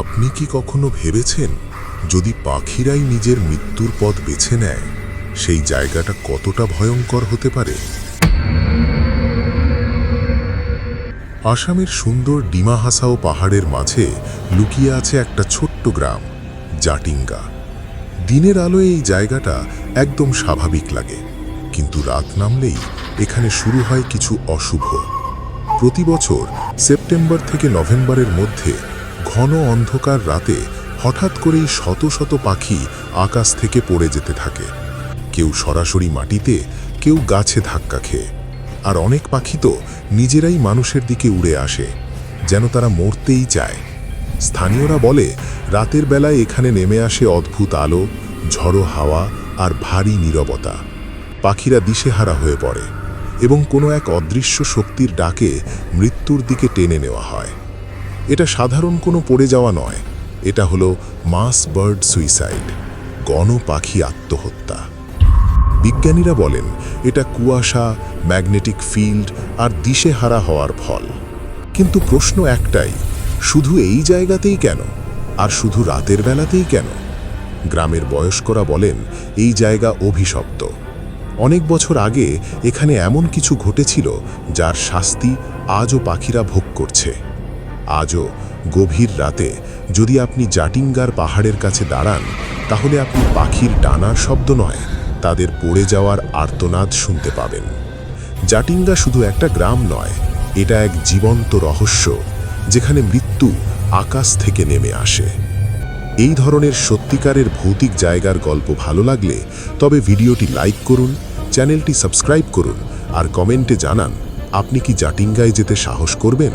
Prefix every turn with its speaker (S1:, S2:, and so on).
S1: আপনি কি কখনো ভেবেছেন, যদি পাখিরাই নিজের মৃত্যুর পথ বেছে নেয়, সেই জায়গাটা কতটা ভয়ঙ্কর হতে পারে? আসামের সুন্দর ডিমা হাসাও পাহাড়ের মাঝে লুকিয়ে আছে একটা ছোট্ট গ্রাম, জাটিঙ্গা। দিনের আলোয় এই জায়গাটা একদম স্বাভাবিক লাগে, কিন্তু রাত নামলেই এখানে শুরু হয় কিছু অশুভ। প্রতি বছর সেপ্টেম্বর থেকে নভেম্বরের মধ্যে ঘন অন্ধকার রাতে হঠাৎ করেই শত শত পাখি আকাশ থেকে পড়ে যেতে থাকে। কেউ সরাসরি মাটিতে, কেউ গাছে ধাক্কা খেয়ে। আর অনেক পাখি তো নিজেরাই মানুষের দিকে উড়ে আসে, যেন তারা মরতেই চায়। স্থানীয়রা বলে, রাতের বেলায় এখানে নেমে আসে অদ্ভুত আলো, ঝড়ো হাওয়া আর ভারী নীরবতা। পাখিরা দিশেহারা হয়ে পড়ে এবং কোনো এক অদৃশ্য শক্তির ডাকে মৃত্যুর দিকে টেনে নেওয়া হয়। এটা সাধারণ কোনো পড়ে যাওয়া নয়। এটা হলো মাস বার্ড সুইসাইড, গণ পাখি আত্মহত্যা। বিজ্ঞানীরা বলেন, এটা কুয়াশা, ম্যাগনেটিক ফিল্ড আর দিশেহারা হওয়ার ফল। কিন্তু প্রশ্ন একটাই, শুধু এই জায়গাতেই কেন? আর শুধু রাতের বেলাতেই কেন? গ্রামের বয়স্করা বলেন, এই জায়গা অভিশপ্ত। অনেক বছর আগে এখানে এমন কিছু ঘটেছিল যার শাস্তি আজও পাখিরা ভোগ করছে। আজও গভীর রাতে যদি আপনি জাটিঙ্গার পাহাড়ের কাছে দাঁড়ান, তাহলে আপনি পাখির ডানার শব্দ নয়, তাদের পড়ে যাওয়ার আর্তনাদ শুনতে পাবেন। জাটিঙ্গা শুধু একটা গ্রাম নয়, এটা এক জীবন্ত রহস্য, যেখানে মৃত্যু আকাশ থেকে নেমে আসে। এই ধরনের সত্যিকারের ভৌতিক জায়গার গল্প ভালো লাগলে তবে ভিডিওটি লাইক করুন, চ্যানেলটি সাবস্ক্রাইব করুন, আর কমেন্টে জানান, আপনি কি জাটিঙ্গায় যেতে সাহস করবেন?